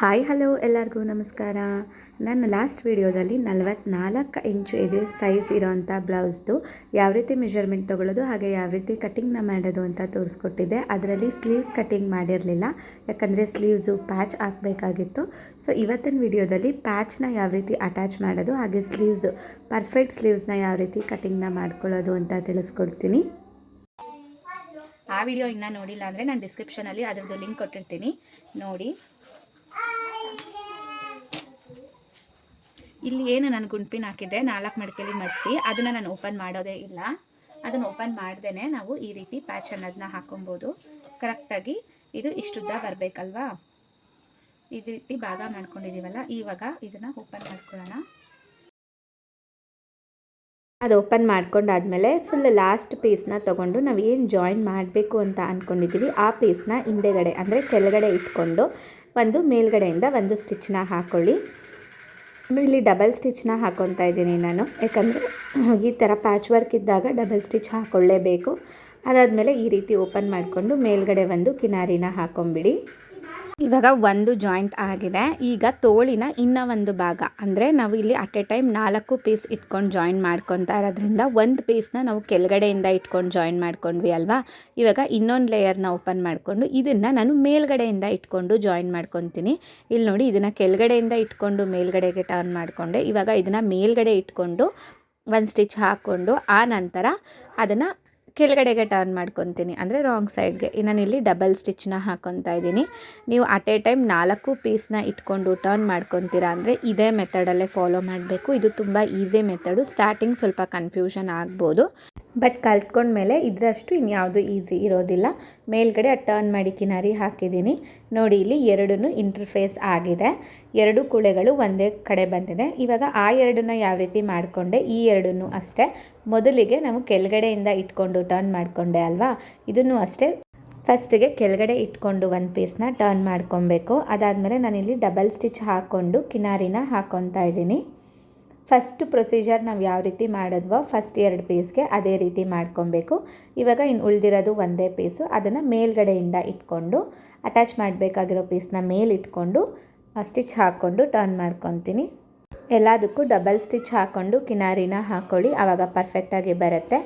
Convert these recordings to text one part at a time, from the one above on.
Hi, hello ಎಲ್ಲರಿಗೂ ನಮಸ್ಕಾರ. ನಾನು ಲಾಸ್ಟ್ ವಿಡಿಯೋದಲ್ಲಿ ನಲವತ್ನಾಲ್ಕು ಇಂಚು ಇದೆ ಸೈಜ್ ಇರೋವಂಥ ಬ್ಲೌಸ್ದು ಯಾವ ರೀತಿ ಮೆಷರ್ಮೆಂಟ್ ತೊಗೊಳ್ಳೋದು, ಹಾಗೆ ಯಾವ ರೀತಿ ಕಟ್ಟಿಂಗ್ನ ಮಾಡೋದು ಅಂತ ತೋರಿಸ್ಕೊಟ್ಟಿದ್ದೆ. ಅದರಲ್ಲಿ ಸ್ಲೀವ್ಸ್ ಕಟ್ಟಿಂಗ್ ಮಾಡಿರಲಿಲ್ಲ, ಯಾಕಂದರೆ ಸ್ಲೀವ್ಸು ಪ್ಯಾಚ್ ಹಾಕಬೇಕಾಗಿತ್ತು ಸೊ ಇವತ್ತಿನ ವಿಡಿಯೋದಲ್ಲಿ ಪ್ಯಾಚ್ನ ಯಾವ ರೀತಿ ಅಟ್ಯಾಚ್ ಮಾಡೋದು, ಹಾಗೆ ಸ್ಲೀವ್ಸ್ ಪರ್ಫೆಕ್ಟ್ ಸ್ಲೀವ್ಸ್ನ ಯಾವ ರೀತಿ ಕಟಿಂಗ್ನ ಮಾಡ್ಕೊಳ್ಳೋದು ಅಂತ ತಿಳಿಸ್ಕೊಡ್ತೀನಿ. ಆ ವಿಡಿಯೋ ಇನ್ನೂ ನೋಡಿಲ್ಲ ಅಂದರೆ ನಾನು ಡಿಸ್ಕ್ರಿಪ್ಷನಲ್ಲಿ ಅದರದ್ದು ಲಿಂಕ್ ಕೊಟ್ಟಿರ್ತೀನಿ. ನೋಡಿ. ಇಲ್ಲಿ ಏನು ನಾನು ಗುಂಪಿನ ಹಾಕಿದ್ದೆ, ನಾಲ್ಕು ಮಡಿಕೆಲಿ ಮಡಿಸಿ, ಅದನ್ನು ನಾನು ಓಪನ್ ಮಾಡೋದೇ ಇಲ್ಲ. ಅದನ್ನು ಓಪನ್ ಮಾಡ್ದೇ ನಾವು ಈ ರೀತಿ ಪ್ಯಾಚ್ ಅನ್ನೋದನ್ನ ಹಾಕೊಬೋದು. ಕರೆಕ್ಟಾಗಿ ಇದು ಇಷ್ಟುದ್ದ ಬರಬೇಕಲ್ವಾ? ಈ ರೀತಿ ಭಾಗ ಮಾಡ್ಕೊಂಡಿದ್ದೀವಲ್ಲ ಇವಾಗ ಇದನ್ನು ಓಪನ್ ಮಾಡ್ಕೊಳ್ಳೋಣ. ಅದು ಓಪನ್ ಮಾಡ್ಕೊಂಡಾದ್ಮೇಲೆ ಫುಲ್ ಲಾಸ್ಟ್ ಪೀಸ್ನ ತೊಗೊಂಡು ನಾವು ಏನು ಜಾಯಿನ್ ಮಾಡಬೇಕು ಅಂತ ಅಂದ್ಕೊಂಡಿದ್ದೀವಿ ಆ ಪೀಸ್ನ ಹಿಂದೆಗಡೆ, ಅಂದರೆ ಕೆಳಗಡೆ ಇಟ್ಕೊಂಡು ಒಂದು ಮೇಲ್ಗಡೆಯಿಂದ ಒಂದು ಸ್ಟಿಚ್ನ ಹಾಕ್ಕೊಳ್ಳಿ ಇಲ್ಲಿ ಡಬಲ್ ಸ್ಟಿಚ್ನ ಹಾಕೊತಾ ಇದ್ದೀನಿ ನಾನು. ಯಾಕಂದರೆ ಈ ಥರ ಪ್ಯಾಚ್ ವರ್ಕ್ ಇದ್ದಾಗ ಡಬಲ್ ಸ್ಟಿಚ್ ಹಾಕ್ಕೊಳ್ಳೇಬೇಕು ಅದಾದಮೇಲೆ ಈ ರೀತಿ ಓಪನ್ ಮಾಡಿಕೊಂಡು ಮೇಲ್ಗಡೆ ಒಂದು ಕಿನಾರಿನ ಹಾಕೊಂಬಿಡಿ. ಇವಾಗ ಒಂದು ಜಾಯಿಂಟ್ ಆಗಿದೆ. ಈಗ ತೋಳಿನ ಇನ್ನ ಒಂದು ಭಾಗ. ಅಂದರೆ ನಾವು ಇಲ್ಲಿ ಅಟ್ ಎ ಟೈಮ್ ನಾಲ್ಕು ಪೀಸ್ ಇಟ್ಕೊಂಡು ಜಾಯಿನ್ ಮಾಡ್ಕೊತಾ ಇರೋದ್ರಿಂದ ಒಂದು ಪೀಸ್ನ ನಾವು ಕೆಳಗಡೆಯಿಂದ ಇಟ್ಕೊಂಡು ಜಾಯಿನ್ ಮಾಡ್ಕೊಂಡ್ವಿ ಅಲ್ವಾ? ಇವಾಗ ಇನ್ನೊಂದು ಲೇಯರ್ನ ಓಪನ್ ಮಾಡಿಕೊಂಡು ಇದನ್ನು ನಾನು ಮೇಲ್ಗಡೆಯಿಂದ ಇಟ್ಕೊಂಡು ಜಾಯಿನ್ ಮಾಡ್ಕೊತೀನಿ. ಇಲ್ಲಿ ನೋಡಿ ಇದನ್ನು ಕೆಳಗಡೆಯಿಂದ ಇಟ್ಕೊಂಡು ಮೇಲ್ಗಡೆಗೆ ಟರ್ನ್ ಮಾಡಿಕೊಂಡೆ. ಇವಾಗ ಇದನ್ನು ಮೇಲ್ಗಡೆ ಇಟ್ಕೊಂಡು ಒಂದು ಸ್ಟಿಚ್ ಹಾಕ್ಕೊಂಡು ಆ ನಂತರ ಅದನ್ನು ಕೆಳಗಡೆಗೆ ಟರ್ನ್ ಮಾಡ್ಕೊತೀನಿ. ಅಂದರೆ ರಾಂಗ್ ಸೈಡ್ಗೆ ನಾನಿಲ್ಲಿ ಡಬಲ್ ಸ್ಟಿಚ್ನ ಹಾಕೊತಾ ಇದ್ದೀನಿ. ನೀವು ಅಟ್ ಎ ಟೈಮ್ ನಾಲ್ಕು ಪೀಸ್ನ ಇಟ್ಕೊಂಡು ಟರ್ನ್ ಮಾಡ್ಕೊತೀರಾ ಅಂದರೆ ಇದೇ ಮೆಥಡಲ್ಲೇ ಫಾಲೋ ಮಾಡಬೇಕು. ಇದು ತುಂಬ ಈಸಿ ಮೆಥಡು ಸ್ಟಾರ್ಟಿಂಗ್ ಸ್ವಲ್ಪ ಕನ್ಫ್ಯೂಷನ್ ಆಗ್ಬೋದು. ಬಟ್ ಕಲ್ತ್ಕೊಂಡ್ಮೇಲೆ ಇದರಷ್ಟು ಇನ್ಯಾವುದು ಈಸಿ ಇರೋದಿಲ್ಲ. ಮೇಲ್ಗಡೆ ಟರ್ನ್ ಮಾಡಿ ಕಿನಾರಿ ಹಾಕಿದ್ದೀನಿ. ನೋಡಿ, ಇಲ್ಲಿ ಎರಡೂ ಇಂಟರ್ಫೇಸ್ ಆಗಿದೆ. ಎರಡು ಕುಳೆಗಳು ಒಂದೇ ಕಡೆ ಬಂದಿದೆ. ಇವಾಗ ಆ ಎರಡನ್ನ ಯಾವ ರೀತಿ ಮಾಡಿಕೊಂಡೆ? ಈ ಎರಡನ್ನೂ ಅಷ್ಟೇ. ಮೊದಲಿಗೆ ನಾವು ಕೆಳಗಡೆಯಿಂದ ಇಟ್ಕೊಂಡು ಟರ್ನ್ ಮಾಡಿಕೊಂಡೆ ಅಲ್ವಾ? ಇದನ್ನು ಅಷ್ಟೇ. ಫಸ್ಟಿಗೆ ಕೆಳಗಡೆ ಇಟ್ಕೊಂಡು ಒಂದು ಪೀಸ್ನ ಟರ್ನ್ ಮಾಡ್ಕೊಬೇಕು. ಅದಾದಮೇಲೆ ನಾನಿಲ್ಲಿ ಡಬಲ್ ಸ್ಟಿಚ್ ಹಾಕ್ಕೊಂಡು ಕಿನಾರಿನ ಹಾಕ್ಕೊತಾ ಇದ್ದೀನಿ. ಫಸ್ಟ್ ಪ್ರೊಸೀಜರ್ ನಾವು ಯಾವ ರೀತಿ ಮಾಡಿದ್ವೋ ಫಸ್ಟ್ ಎರಡು ಪೀಸ್ಗೆ ಅದೇ ರೀತಿ ಮಾಡ್ಕೊಬೇಕು. ಇವಾಗ ಇನ್ನು ಉಳಿದಿರೋದು ಒಂದೇ ಪೀಸು ಅದನ್ನು ಮೇಲ್ಗಡೆಯಿಂದ ಇಟ್ಕೊಂಡು ಅಟ್ಯಾಚ್ ಮಾಡಬೇಕಾಗಿರೋ ಪೀಸ್ನ ಮೇಲಿಟ್ಕೊಂಡು ಸ್ಟಿಚ್ ಹಾಕ್ಕೊಂಡು ಟರ್ನ್ ಮಾಡ್ಕೊತೀನಿ. ಎಲ್ಲದಕ್ಕೂ ಡಬಲ್ ಸ್ಟಿಚ್ ಹಾಕ್ಕೊಂಡು ಕಿನಾರಿನ ಹಾಕ್ಕೊಳ್ಳಿ ಆವಾಗ ಪರ್ಫೆಕ್ಟಾಗಿ ಬರುತ್ತೆ.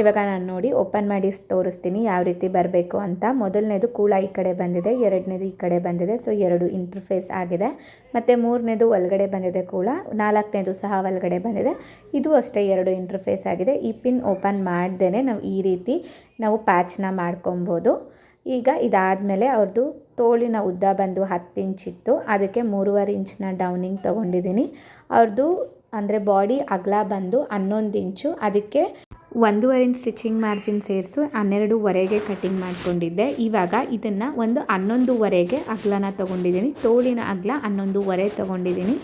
ಇವಾಗ ನಾನು ನೋಡಿ ಓಪನ್ ಮಾಡಿ ತೋರಿಸ್ತೀನಿ ಯಾವ ರೀತಿ ಬರಬೇಕು ಅಂತ. ಮೊದಲನೇದು ಕೂಳ ಈ ಕಡೆ ಬಂದಿದೆ, ಎರಡನೇದು ಈ ಕಡೆ ಬಂದಿದೆ ಸೊ ಎರಡು ಇಂಟರ್ಫೇಸ್ ಆಗಿದೆ. ಮತ್ತು ಮೂರನೇದು ಒಳಗಡೆ ಬಂದಿದೆ ಕೂಳ, ನಾಲ್ಕನೇದು ಸಹ ಒಳಗಡೆ ಬಂದಿದೆ. ಇದು ಅಷ್ಟೇ ಎರಡು ಇಂಟರ್ಫೇಸ್ ಆಗಿದೆ. ಈ ಪಿನ್ ಓಪನ್ ಮಾಡ್ದೇ ನಾವು ಈ ರೀತಿ ನಾವು ಪ್ಯಾಚ್ನ ಮಾಡ್ಕೊಬೋದು. ಈಗ ಇದಾದಮೇಲೆ ಅವ್ರದ್ದು ತೋಳಿನ ಉದ್ದ ಬಂದು ಹತ್ತು ಇಂಚಿತ್ತು ಅದಕ್ಕೆ ಮೂರುವರೆ ಇಂಚಿನ ಡೌನಿಂಗ್ ತೊಗೊಂಡಿದ್ದೀನಿ. ಅವ್ರದ್ದು ಅಂದರೆ ಬಾಡಿ ಅಗಲ ಬಂದು ಹನ್ನೊಂದು ಇಂಚು, ಅದಕ್ಕೆ ಒಂದೂವರೆ ಇಂಚ್ ಸ್ಟಿಚಿಂಗ್ ಮಾರ್ಜಿನ್ ಸೇರಿಸು, ಹನ್ನೆರಡೂವರೆಗೆ ಕಟ್ಟಿಂಗ್ ಮಾಡಿಕೊಂಡಿದ್ದೆ. ಇವಾಗ ಇದನ್ನು ಒಂದು ಹನ್ನೊಂದುವರೆಗೆ ಅಗಲನ ತೊಗೊಂಡಿದ್ದೀನಿ. ತೋಳಿನ ಅಗಲ ಹನ್ನೊಂದುವರೆ ತೊಗೊಂಡಿದ್ದೀನಿ.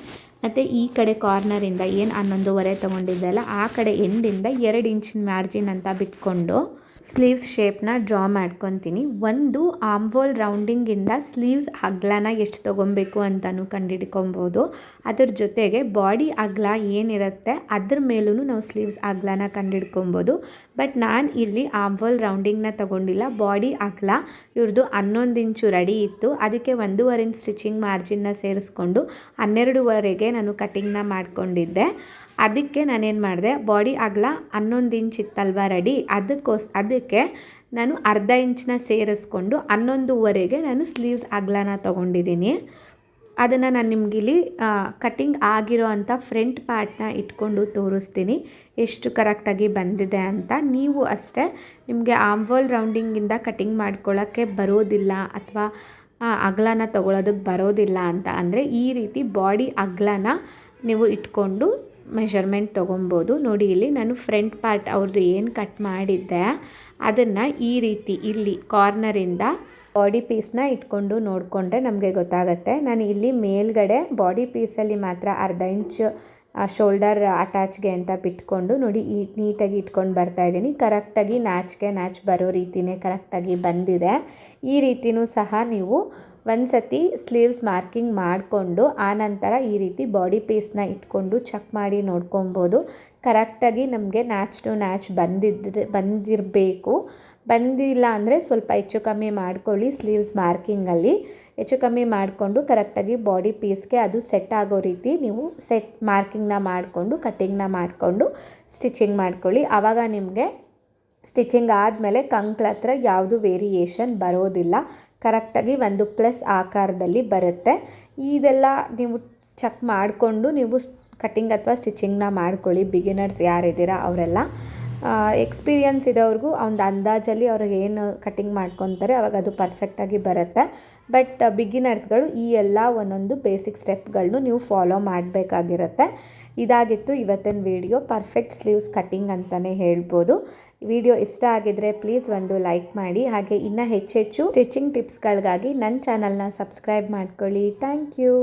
ಮತ್ತು ಈ ಕಡೆ ಕಾರ್ನರಿಂದ ಏನು ಹನ್ನೊಂದುವರೆ ತೊಗೊಂಡಿದ್ದೆಲ್ಲ, ಆ ಕಡೆ ಎಂಡಿಂದ ಎರಡು ಇಂಚಿನ ಮಾರ್ಜಿನ್ ಅಂತ ಬಿಟ್ಕೊಂಡು ಸ್ಲೀವ್ಸ್ ಶೇಪ್ನ ಡ್ರಾ ಮಾಡ್ಕೊತೀನಿ. ಒಂದು ಆಮ್ವೋಲ್ ರೌಂಡಿಂಗಿಂದ ಸ್ಲೀವ್ಸ್ ಅಗ್ಲನ ಎಷ್ಟು ತೊಗೊಬೇಕು ಅಂತಲೂ ಕಂಡುಹಿಡ್ಕೊಬೋದು ಅದ್ರ ಜೊತೆಗೆ ಬಾಡಿ ಅಗ್ಲ ಏನಿರುತ್ತೆ ಅದ್ರ ಮೇಲೂ ನಾವು ಸ್ಲೀವ್ಸ್ ಅಗ್ಲನ ಕಂಡುಹಿಡ್ಕೊಬೋದು ಬಟ್ ನಾನು ಇಲ್ಲಿ ಆಮ್ವೋಲ್ ರೌಂಡಿಂಗ್ನ ತೊಗೊಂಡಿಲ್ಲ ಬಾಡಿ ಅಗ್ಲ ಇವ್ರದ್ದು ಹನ್ನೊಂದು ಇಂಚು ರೆಡಿ ಇತ್ತು. ಅದಕ್ಕೆ ಒಂದೂವರೆ ಇಂಚ್ ಸ್ಟಿಚಿಂಗ್ ಮಾರ್ಜಿನ್ನ ಸೇರಿಸ್ಕೊಂಡು ಹನ್ನೆರಡುವರೆಗೆ ನಾನು ಕಟಿಂಗ್ನ ಮಾಡ್ಕೊಂಡಿದ್ದೆ. ಅದಕ್ಕೆ ನಾನೇನು ಮಾಡಿದೆ ಬಾಡಿ ಅಗಲ ಹನ್ನೊಂದು ಇಂಚ್ ಇತ್ತಲ್ವ ರೆಡಿ ಅದಕ್ಕೋಸ್, ಅದಕ್ಕೆ ನಾನು ಅರ್ಧ ಇಂಚನ್ನ ಸೇರಿಸ್ಕೊಂಡು ಹನ್ನೊಂದುವರೆಗೆ ನಾನು ಸ್ಲೀವ್ಸ್ ಅಗಲನ ತೊಗೊಂಡಿದ್ದೀನಿ ಅದನ್ನು ನಾನು ನಿಮಗಿಲ್ಲಿ ಕಟ್ಟಿಂಗ್ ಆಗಿರೋ ಅಂಥ ಫ್ರಂಟ್ ಪಾರ್ಟ್ನ ಇಟ್ಕೊಂಡು ತೋರಿಸ್ತೀನಿ, ಎಷ್ಟು ಕರೆಕ್ಟಾಗಿ ಬಂದಿದೆ ಅಂತ. ನೀವು ಅಷ್ಟೇ ನಿಮಗೆ ಆಮ್ವೋಲ್ ರೌಂಡಿಂಗಿಂದ ಕಟ್ಟಿಂಗ್ ಮಾಡ್ಕೊಳ್ಳೋಕ್ಕೆ ಬರೋದಿಲ್ಲ ಅಥವಾ ಅಗಲನ ತೊಗೊಳೋದಕ್ಕೆ ಬರೋದಿಲ್ಲ ಅಂತ. ಅಂದರೆ ಈ ರೀತಿ ಬಾಡಿ ಅಗಲನ ನೀವು ಇಟ್ಕೊಂಡು ಮೆಷರ್ಮೆಂಟ್ ತೊಗೊಬೋದು. ನೋಡಿ ಇಲ್ಲಿ ನಾನು ಫ್ರಂಟ್ ಪಾರ್ಟ್ ಅವ್ರದ್ದು ಏನು ಕಟ್ ಮಾಡಿದ್ದೆ, ಅದನ್ನು ಈ ರೀತಿ ಇಲ್ಲಿ ಕಾರ್ನರಿಂದ ಬಾಡಿ ಪೀಸ್ನ ಇಟ್ಕೊಂಡು ನೋಡಿಕೊಂಡ್ರೆ ನಮಗೆ ಗೊತ್ತಾಗುತ್ತೆ. ನಾನು ಇಲ್ಲಿ ಮೇಲ್ಗಡೆ ಬಾಡಿ ಪೀಸಲ್ಲಿ ಮಾತ್ರ ಅರ್ಧ ಇಂಚ್ ಶೋಲ್ಡರ್ ಅಟ್ಯಾಚ್ಗೆ ಅಂತ ಬಿಟ್ಕೊಂಡು ನೋಡಿ ಈ ನೀಟಾಗಿ ಇಟ್ಕೊಂಡು ಬರ್ತಾ ಇದ್ದೀನಿ. ಕರೆಕ್ಟಾಗಿ ನ್ಯಾಚ್ಗೆ ನ್ಯಾಚ್ ಬರೋ ರೀತಿಯೇ ಕರೆಕ್ಟಾಗಿ ಬಂದಿದೆ. ಈ ರೀತಿಯೂ ಸಹ ನೀವು ಒಂದು ಸತಿ ಸ್ಲೀವ್ಸ್ ಮಾರ್ಕಿಂಗ್ ಮಾಡಿಕೊಂಡು ಆನಂತರ ಈ ರೀತಿ ಬಾಡಿ ಪೀಸ್ನ ಇಟ್ಕೊಂಡು ಚೆಕ್ ಮಾಡಿ ನೋಡ್ಕೊಬೋದು. ಕರೆಕ್ಟಾಗಿ ನಮಗೆ ನ್ಯಾಚ್ ಟು ನ್ಯಾಚ್ ಬಂದಿದ್ರೆ, ಬಂದಿರಬೇಕು. ಬಂದಿಲ್ಲ ಅಂದರೆ ಸ್ವಲ್ಪ ಹೆಚ್ಚು ಕಮ್ಮಿ ಮಾಡ್ಕೊಳ್ಳಿ ಸ್ಲೀವ್ಸ್ ಮಾರ್ಕಿಂಗಲ್ಲಿ ಹೆಚ್ಚು ಕಮ್ಮಿ ಮಾಡಿಕೊಂಡು ಕರೆಕ್ಟಾಗಿ ಬಾಡಿ ಪೀಸ್ಗೆ ಅದು ಸೆಟ್ ಆಗೋ ರೀತಿ ನೀವು ಸೆಟ್ ಮಾರ್ಕಿಂಗ್ನ ಮಾಡಿಕೊಂಡು ಕಟ್ಟಿಂಗ್ನ ಮಾಡಿಕೊಂಡು ಸ್ಟಿಚಿಂಗ್ ಮಾಡ್ಕೊಳ್ಳಿ. ಆವಾಗ ನಿಮಗೆ ಸ್ಟಿಚಿಂಗ್ ಆದಮೇಲೆ ಕಂಕ್ಳ ಹತ್ರ ಯಾವುದು ವೇರಿಯೇಷನ್ ಬರೋದಿಲ್ಲ. ಕರೆಕ್ಟಾಗಿ ಒಂದು ಪ್ಲಸ್ ಆಕಾರದಲ್ಲಿ ಬರುತ್ತೆ. ಇದೆಲ್ಲ ನೀವು ಚೆಕ್ ಮಾಡಿಕೊಂಡು ನೀವು ಕಟ್ಟಿಂಗ್ ಅಥವಾ ಸ್ಟಿಚಿಂಗ್ನ ಮಾಡ್ಕೊಳ್ಳಿ. ಬಿಗಿನರ್ಸ್ ಯಾರಿದ್ದೀರಾ ಅವರೆಲ್ಲ. ಎಕ್ಸ್ಪೀರಿಯನ್ಸ್ ಇರೋರಿಗೂ ಒಂದು ಅಂದಾಜಲ್ಲಿ ಅವ್ರಿಗೆ ಏನು ಕಟ್ಟಿಂಗ್ ಮಾಡ್ಕೊತಾರೆ ಅವಾಗ ಅದು ಪರ್ಫೆಕ್ಟಾಗಿ ಬರುತ್ತೆ. ಬಟ್ ಬಿಗಿನರ್ಸ್ಗಳು ಈ ಎಲ್ಲ ಒಂದೊಂದು ಬೇಸಿಕ್ ಸ್ಟೆಪ್ಗಳನ್ನು ನೀವು ಫಾಲೋ ಮಾಡಬೇಕಾಗಿರುತ್ತೆ. ಇದಾಗಿತ್ತು ಇವತ್ತಿನ ವಿಡಿಯೋ. ಪರ್ಫೆಕ್ಟ್ ಸ್ಲೀವ್ಸ್ ಕಟ್ಟಿಂಗ್ ಅಂತಲೇ ಹೇಳ್ಬೋದು. ವಿಡಿಯೋ ಇಷ್ಟ ಆಗಿದ್ರೆ ಪ್ಲೀಸ್ ಒಂದು ಲೈಕ್ ಮಾಡಿ. ಹಾಗೆ ಇನ್ನೂ ಹೆಚ್ಚೆಚ್ಚು ಸ್ಟಿಚಿಂಗ್ ಟಿಪ್ಸ್ಗಳಿಗಾಗಿ ನನ್ನ ಚಾನಲ್ನ ಸಬ್ಸ್ಕ್ರೈಬ್ ಮಾಡ್ಕೊಳ್ಳಿ. Thank you